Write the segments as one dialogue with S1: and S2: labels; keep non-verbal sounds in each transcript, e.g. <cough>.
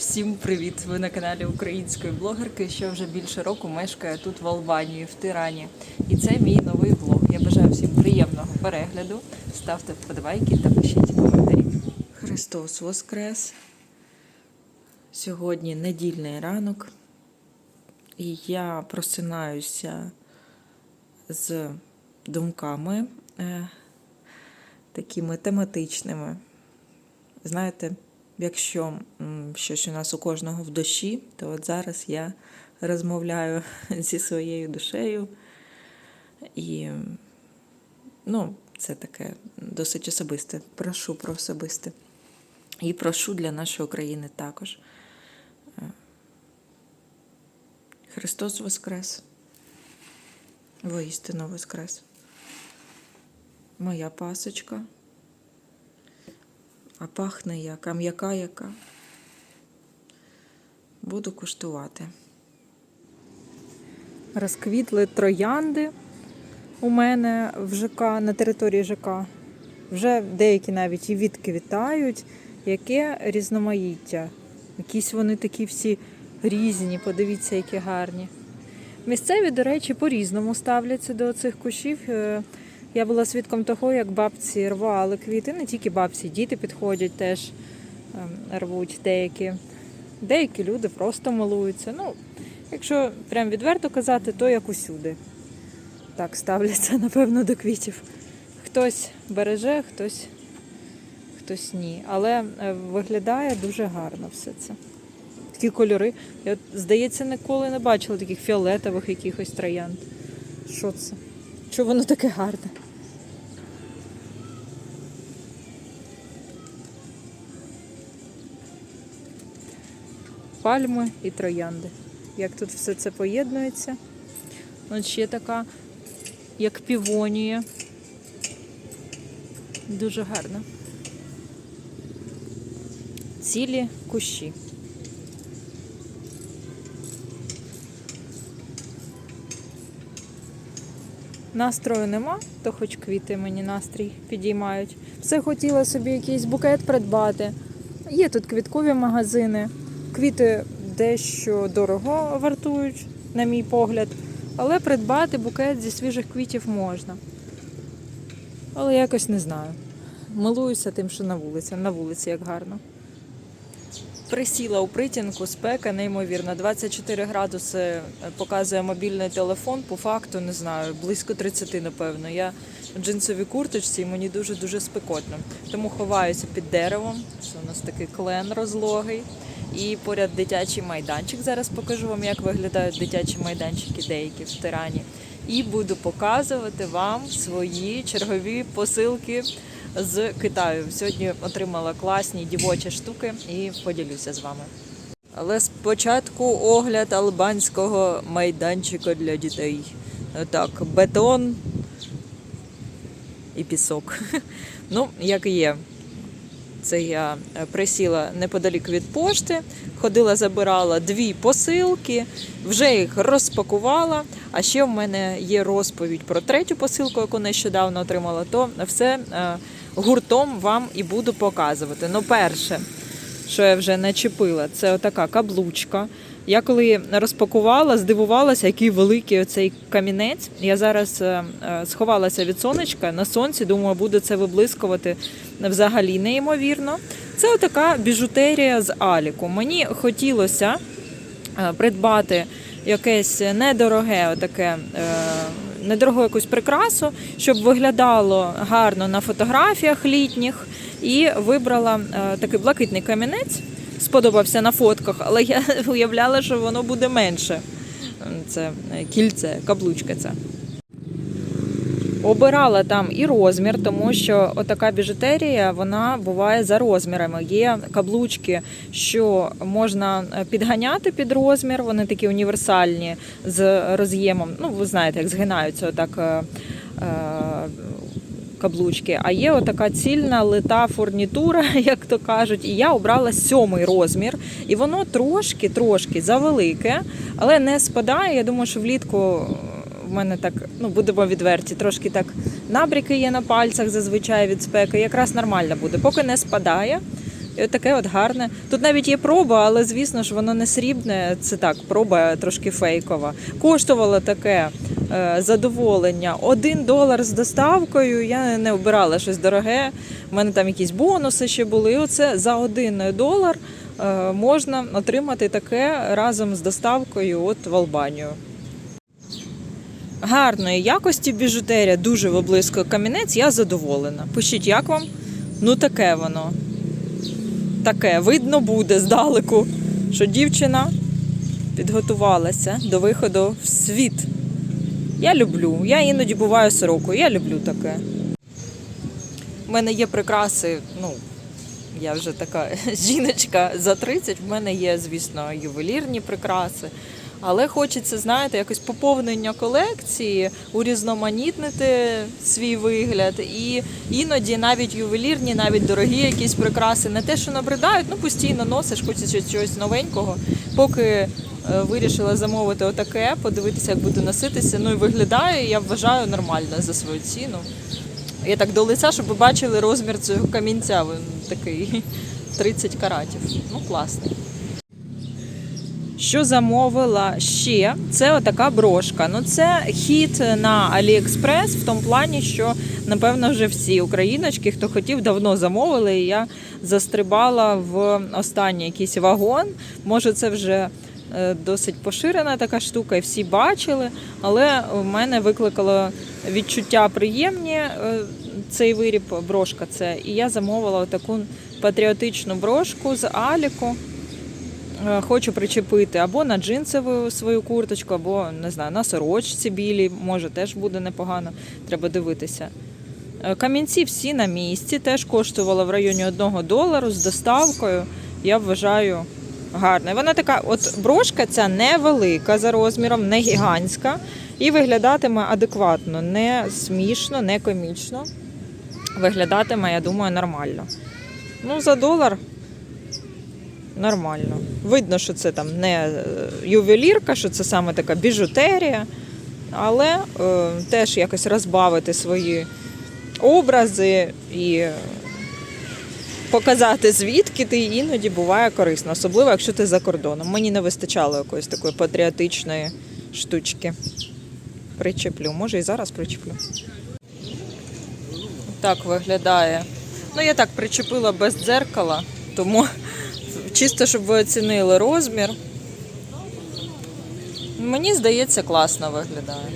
S1: Всім привіт! Ви на каналі української блогерки, що вже більше року мешкає тут в Албанії, в Тирані. І це мій новий влог. Я бажаю всім приємного перегляду. Ставте вподобайки та пишіть коментарі. Христос Воскрес! Сьогодні недільний ранок, і я просинаюся з думками е, такими тематичними. Знаєте, якщо щось у нас у кожного в душі, то от зараз я розмовляю <laughs> зі своєю душею. І ну, це таке досить особисте. Прошу про особисте. І прошу для нашої країни також. Е, Христос Воскрес. Воістину Воскрес. Моя пасочка. А пахне як, а м'яка яка. Буду куштувати. Розквітли троянди у мене в ЖК, на території ЖК. Вже деякі навіть і відквітають. Яке різноманіття. Якісь вони такі всі різні, подивіться, які гарні. Місцеві, до речі, по-різному ставляться до цих кущів. Я була свідком того, як бабці рвали квіти, не тільки бабці, діти підходять теж ем, рвуть деякі. Деякі люди просто милуються. Ну, якщо прям відверто казати, то як усюди. Так ставляться, <laughs> напевно, до квітів. Хтось береже, хтось, хтось ні. Але е, виглядає дуже гарно все це. Такі кольори. Я, здається, ніколи не бачила таких фіолетових якихось троянд. Що це? Що воно таке гарне? Пальми і троянди. Як тут все це поєднується. От ще така, як півонія. Дуже гарно. Цілі кущі. Настрою нема, то хоч квіти мені настрій підіймають. Все хотіла собі якийсь букет придбати. Є тут квіткові магазини. Квіти дещо дорого вартують, на мій погляд, але придбати букет зі свіжих квітів можна. Але якось не знаю. Милуюся тим, що на вулиці. На вулиці як гарно. Присіла у притінку, спека неймовірна. 24 градуси е, показує мобільний телефон. По факту не знаю, близько 30, напевно. Я в джинсовій курточці і мені дуже-дуже спекотно. Тому ховаюся під деревом. Це у нас такий клен розлогий. І поряд дитячий майданчик. Зараз покажу вам, як виглядають дитячі майданчики деякі в Тирані. І буду показувати вам свої чергові посилки з Китаю. Сьогодні отримала класні дівочі штуки і поділюся з вами. Але спочатку огляд албанського майданчика для дітей. Так, бетон і пісок. <laughs> Ну, як і є. Це я е, присіла неподалік від пошти, ходила, забирала дві посилки, вже їх розпакувала. А ще в мене є розповідь про третю посилку, яку нещодавно отримала. То все е, гуртом вам і буду показувати. Ну, перше, що я вже начепила, це отака каблучка. Я коли розпакувала, здивувалася, який великий оцей камінець. Я зараз е, е, сховалася від сонечка на сонці, думаю, буде це виблискувати взагалі неймовірно. Це отака біжутерія з Аліку. Мені хотілося е, придбати якесь недороге, отаке, е, недорогу якусь прикрасу, щоб виглядало гарно на фотографіях літніх. І вибрала такий блакитний камінець. Сподобався на фотках, але я <laughs> уявляла, що воно буде менше. Це кільце, каблучка ця. Обирала там і розмір, тому що отака біжутерія вона буває за розмірами. Є каблучки, що можна е, підганяти під розмір, вони такі універсальні з роз'ємом. Ну, ви знаєте, як згинаються отак е, е, каблучки. А є отака цільна лита фурнітура, <laughs> як то кажуть. І я обрала сьомий розмір, і воно трошки, трошки завелике, але не спадає. Я думаю, що влітку в мене так, ну будемо відверті, трошки так набріки є на пальцях зазвичай від спеки. Якраз нормально буде, поки не спадає. Таке от гарне. Тут навіть є проба, але звісно ж воно не срібне. Це так, проба трошки фейкова. Коштувало таке е, задоволення. Один долар з доставкою. Я не обирала щось дороге. У мене там якісь бонуси ще були. І оце за один долар е, можна отримати таке разом з доставкою от в Албанію. Гарної якості біжутерія, дуже виблискує камінець, я задоволена. Пишіть, як вам? Ну, таке воно. Таке, видно буде здалеку, що дівчина підготувалася до виходу в світ. Я люблю. Я іноді буваю сорокою, я люблю таке. У мене є прикраси, ну, я вже така <laughs> жіночка за 30, в мене є, звісно, ювелірні прикраси. Але хочеться, знаєте, якось поповнення колекції, урізноманітнити свій вигляд. І іноді навіть ювелірні, навіть дорогі якісь прикраси, не те, що набридають, ну постійно носиш, хочеться чогось новенького. Поки е, вирішила замовити отаке, подивитися, як буду носитися. Ну і виглядає, я вважаю нормально за свою ціну. Я так до лиця, щоб ви бачили розмір цього камінця. Він такий <laughs> 30 каратів. Ну, класний. Що замовила ще? Це отака брошка. Ну це хід на AliExpress в тому плані, що напевно вже всі україночки, хто хотів, давно замовили. І я застрибала в останній якийсь вагон. Може, це вже е, досить поширена така штука, і всі бачили. Але в мене викликало відчуття приємні е, цей виріб, брошка. Це і я замовила таку патріотичну брошку з Аліку. Е, Хочу причепити або на джинсову свою курточку, або не знаю, на сорочці білій, може теж буде непогано, треба дивитися. Е, Камінці всі на місці, теж коштувало в районі 1 долару з доставкою. Я вважаю гарна. Вона така, от брошка ця невелика за розміром, не гігантська, і виглядатиме адекватно, не смішно, не комічно. Виглядатиме, я думаю, нормально. Ну, за долар нормально. Видно, що це там не е, ювелірка, що це саме така біжутерія, але е, теж якось розбавити свої образи і е, показати, звідки ти іноді буває корисно, особливо якщо ти за кордоном. Мені не вистачало якоїсь такої патріотичної штучки. Причеплю, може і зараз причеплю. Так виглядає. Ну, я так причепила без дзеркала, тому чисто, щоб ви оцінили розмір. Мені здається, класно виглядає.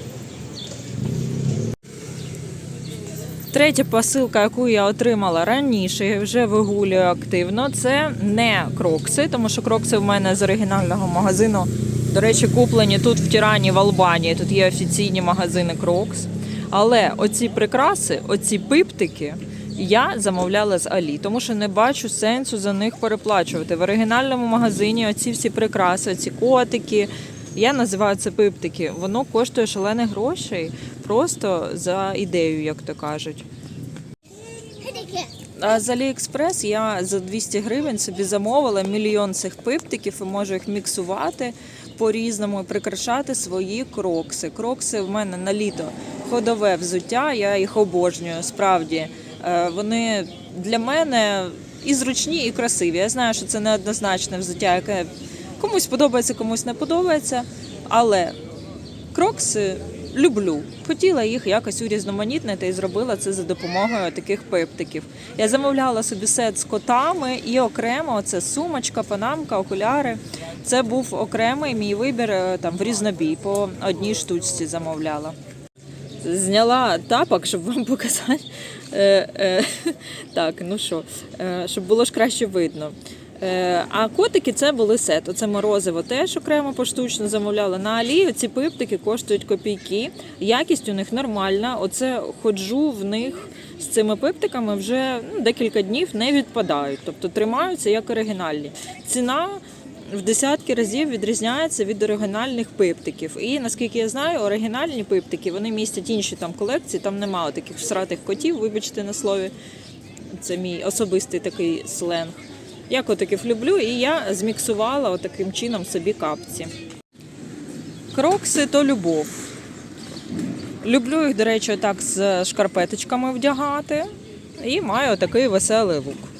S1: Третя посилка, яку я отримала раніше, і вже вигулюю активно, це не крокси, тому що крокси в мене з оригінального магазину. До речі, куплені тут в Тірані, в Албанії. Тут є офіційні магазини Крокс. Але оці прикраси, оці пиптики, я замовляла з Алі, тому що не бачу сенсу за них переплачувати. В оригінальному магазині оці всі прикраси, оці котики. Я називаю це пиптики. Воно коштує шалених грошей просто за ідею, як то кажуть. А з Аліекспрес я за 200 гривень собі замовила мільйон цих пиптиків і можу їх міксувати по-різному і прикрашати свої крокси. Крокси в мене на літо ходове взуття, я їх обожнюю. Справді вони для мене і зручні, і красиві. Я знаю, що це неоднозначне взуття, яке комусь подобається, комусь не подобається. Але крокси люблю. Хотіла їх якось урізноманітнити і зробила це за допомогою таких пиптиків. Я замовляла собі сет з котами і окремо це сумочка, панамка, окуляри. Це був окремий мій вибір е, там в різнобій. По одній штучці замовляла. Зняла тапок, щоб вам <laughs> показати. Е, е, <laughs> так, ну що, е, щоб було ж краще видно. А котики це були сет. Оце морозиво теж окремо поштучно замовляла. На Алі ці пиптики коштують копійки. Якість у них нормальна. Оце ходжу в них з цими пиптиками вже ну, декілька днів не відпадають. Тобто тримаються як оригінальні. Ціна в десятки разів відрізняється від оригінальних пиптиків. І наскільки я знаю, оригінальні пиптики вони містять інші там колекції, там немає таких всратих котів, вибачте на слові. Це мій особистий такий сленг. Я котиків люблю, і я зміксувала отаким чином собі капці. Крокси то любов. Люблю їх, до речі, так з шкарпеточками вдягати. І маю такий веселий лук.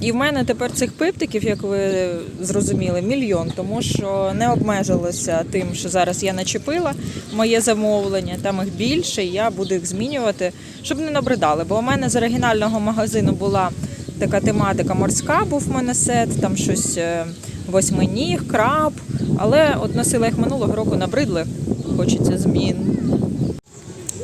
S1: І в мене тепер цих пиптиків, як ви зрозуміли, мільйон, тому що не обмежилося тим, що зараз я начепила моє замовлення. Там їх більше, і я буду їх змінювати, щоб не набридали. Бо у мене з оригінального магазину була така тематика морська, був в мене сет, там щось е, восьминіг, краб. Але от носила їх минулого року набридли. Хочеться змін.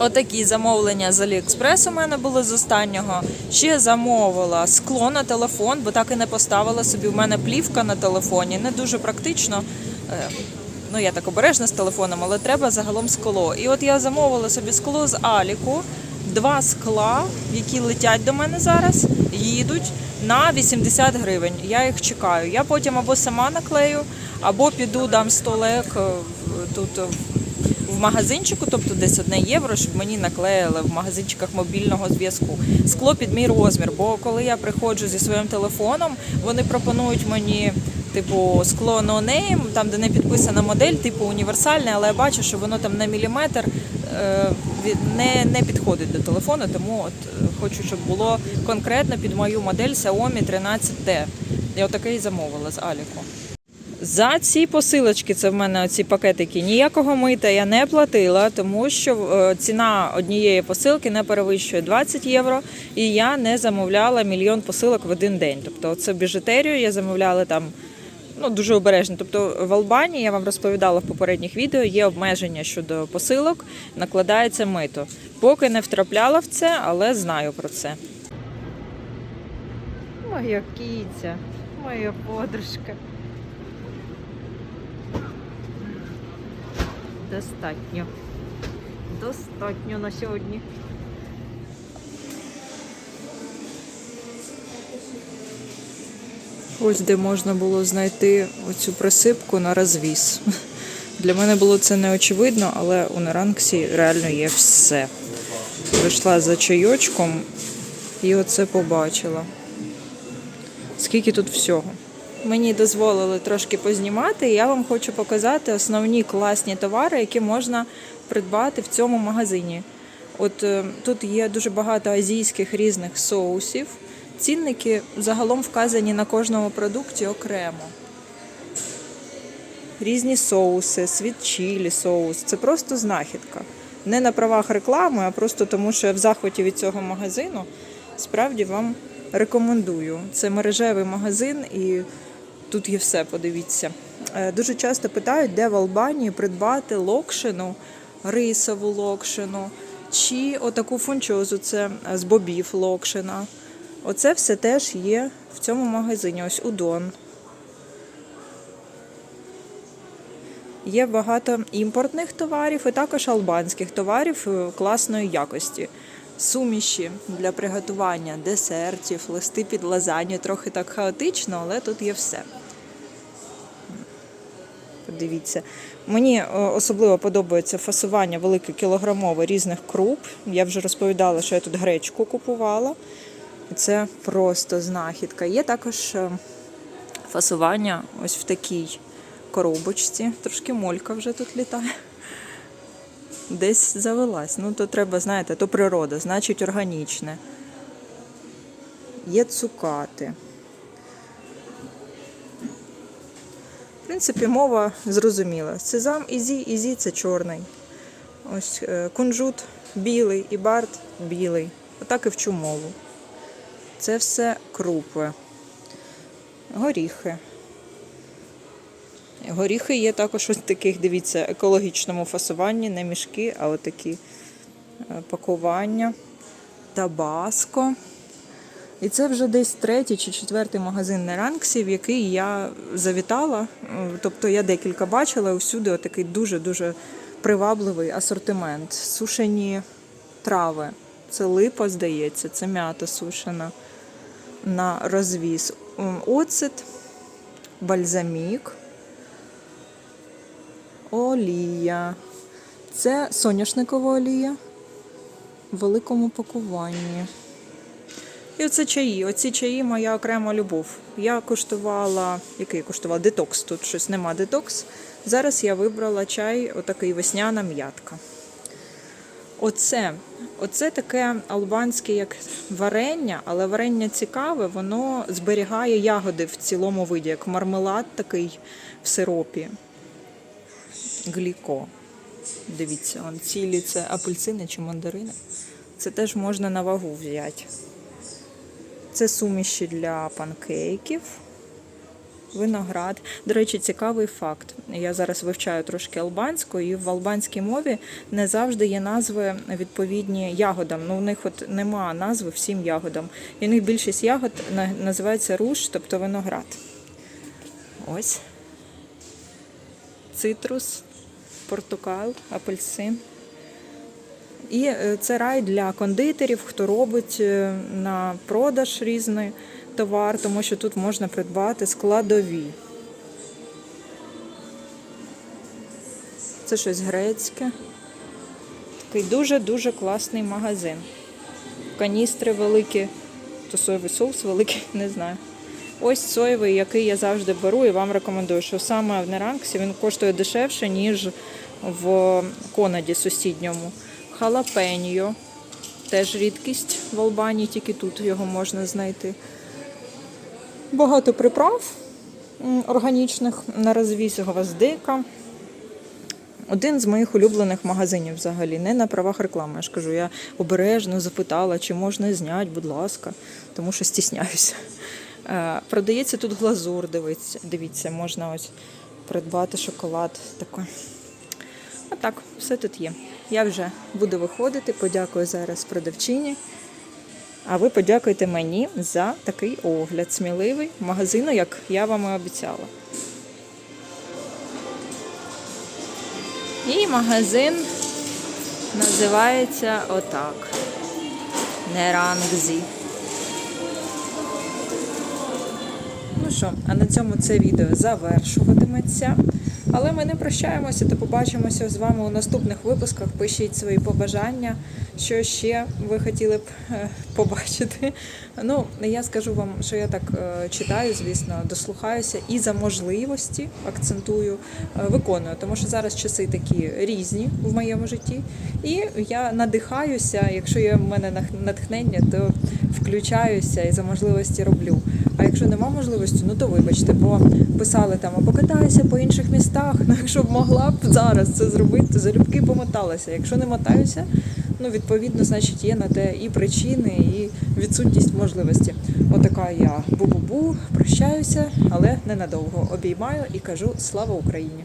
S1: Отакі замовлення з Аліекспрес у мене були з останнього. Ще замовила скло на телефон, бо так і не поставила собі. У мене плівка на телефоні. Не дуже практично. Е, Ну, я так обережна з телефоном, але треба загалом скло. І от я замовила собі скло з Аліку, два скла, які летять до мене зараз, їдуть на 80 гривень. Я їх чекаю. Я потім або сама наклею, або піду дам столик е, тут магазинчику, тобто десь одне євро, щоб мені наклеїли в магазинчиках мобільного зв'язку. Скло під мій розмір. Бо коли я приходжу зі своїм телефоном, вони пропонують мені. Типу скло name, там де не підписана модель, типу універсальне, але я бачу, що воно там на міліметр е, не, не підходить до телефону, тому от е, хочу, щоб було конкретно під мою модель Xiaomi 13T. Я отакий замовила з Аліку. За ці посилочки, це в мене ці пакетики, ніякого мита я не платила, тому що е, ціна однієї посилки не перевищує 20 євро, і я не замовляла мільйон посилок в один день. Тобто, це біжутерію я замовляла там. Ну, дуже обережно. Тобто в Албанії, я вам розповідала в попередніх відео, є обмеження щодо посилок, накладається мито. Поки не втрапляла в це, але знаю про це. Моя кіця, моя подружка. Достатньо. Достатньо на сьогодні. Ось де можна було знайти оцю присипку на розвіз. Для мене було це не очевидно, але у Наранксі реально є все. Прийшла за чайочком і оце побачила. Скільки тут всього. Мені дозволили трошки познімати, і я вам хочу показати основні класні товари, які можна придбати в цьому магазині. От е, тут є дуже багато азійських різних соусів. Цінники загалом вказані на кожному продукті окремо. Різні соуси, світ чілі соус. Це просто знахідка. Не на правах реклами, а просто тому, що я в захваті від цього магазину. Справді вам рекомендую. Це мережевий магазин і тут є все, подивіться. Е, Дуже часто питають, де в Албанії придбати локшину, рисову локшину чи отаку фунчозу, це е, з бобів локшина. Оце все теж є в цьому магазині. Ось удон. Є багато імпортних товарів і також албанських товарів е, класної якості. Суміші для приготування десертів, листи під лазанью. Трохи так хаотично, але тут є все. Подивіться. Мені е, особливо подобається фасування велике кілограмове різних круп. Я вже розповідала, що я тут гречку купувала. Це просто знахідка. Є також е, фасування ось в такій коробочці. Трошки молька вже тут літає. Десь завелась. Ну, то треба, знаєте, то природа, значить органічне. Є цукати. В принципі, мова зрозуміла. Сезам ізі, ізі це чорний. Ось е, кунжут білий і барт білий. Отак і вчу мову. Це все крупи. Горіхи. Горіхи є також ось таких, дивіться, екологічному фасуванні, не мішки, а отакі е, пакування. Табаско. І це вже десь третій чи четвертий магазин на Ранксі, в який я завітала. Е, Тобто я декілька бачила, усюди отакий дуже-дуже привабливий асортимент. Сушені трави. Це липа, здається, це м'ята сушена на розвіз. Оцет, бальзамік, олія. Це соняшникова олія в великому пакуванні. І оце чаї. Оці чаї моя окрема любов. Я куштувала, який я куштувала? Детокс. Тут щось нема детокс. Зараз я вибрала чай, отакий весняна м'ятка. Оце Оце таке албанське як варення, але варення цікаве, воно зберігає ягоди в цілому виді, як мармелад такий в сиропі. Гліко. Дивіться, он цілі це апельсини чи мандарини. Це теж можна на вагу взяти. Це суміші для панкейків. Виноград. До речі, цікавий факт. Я зараз вивчаю трошки албанську, і в албанській мові не завжди є назви відповідні ягодам. Ну, у них от нема назви всім ягодам. І у них більшість ягод називається руш, тобто виноград. Ось. Цитрус, портокал, апельсин. І е, це рай для кондитерів, хто робить е, на продаж різний товар, тому що тут можна придбати складові. Це щось грецьке. Такий дуже-дуже класний магазин. Каністри великі, то соєвий соус великий, <laughs> не знаю. Ось соєвий, який я завжди беру і вам рекомендую, що саме в Неранксі він коштує дешевше, ніж в Конаді сусідньому. Халапеньо. Теж рідкість в Албанії, тільки тут його можна знайти. Багато приправ органічних на розвіз гвоздика. Один з моїх улюблених магазинів взагалі, не на правах реклами. Я ж кажу, я обережно запитала, чи можна зняти, будь ласка, тому що стісняюся. Е, Продається тут глазур, дивіться, дивіться, можна ось придбати шоколад. Такий. А так, все тут є. Я вже буду виходити, подякую зараз продавчині. А ви подякуйте мені за такий огляд сміливий магазину, як я вам і обіцяла. І магазин називається отак. Нерангзі. Що, а на цьому це відео завершуватиметься. Але ми не прощаємося та побачимося з вами у наступних випусках. Пишіть свої побажання, що ще ви хотіли б е, побачити. Ну, я скажу вам, що я так е, читаю, звісно, дослухаюся і за можливості акцентую, е, виконую, тому що зараз часи такі різні в моєму житті. І я надихаюся, якщо є в мене натхнення, то включаюся і за можливості роблю. А якщо нема можливості, ну то вибачте, бо писали там або катаюся по інших містах. Ну якщо б могла б зараз це зробити, то залюбки помоталася. Якщо не мотаюся, ну відповідно, значить є на те і причини, і відсутність можливості. Отака я бу-бу-бу, прощаюся, але ненадовго обіймаю і кажу слава Україні.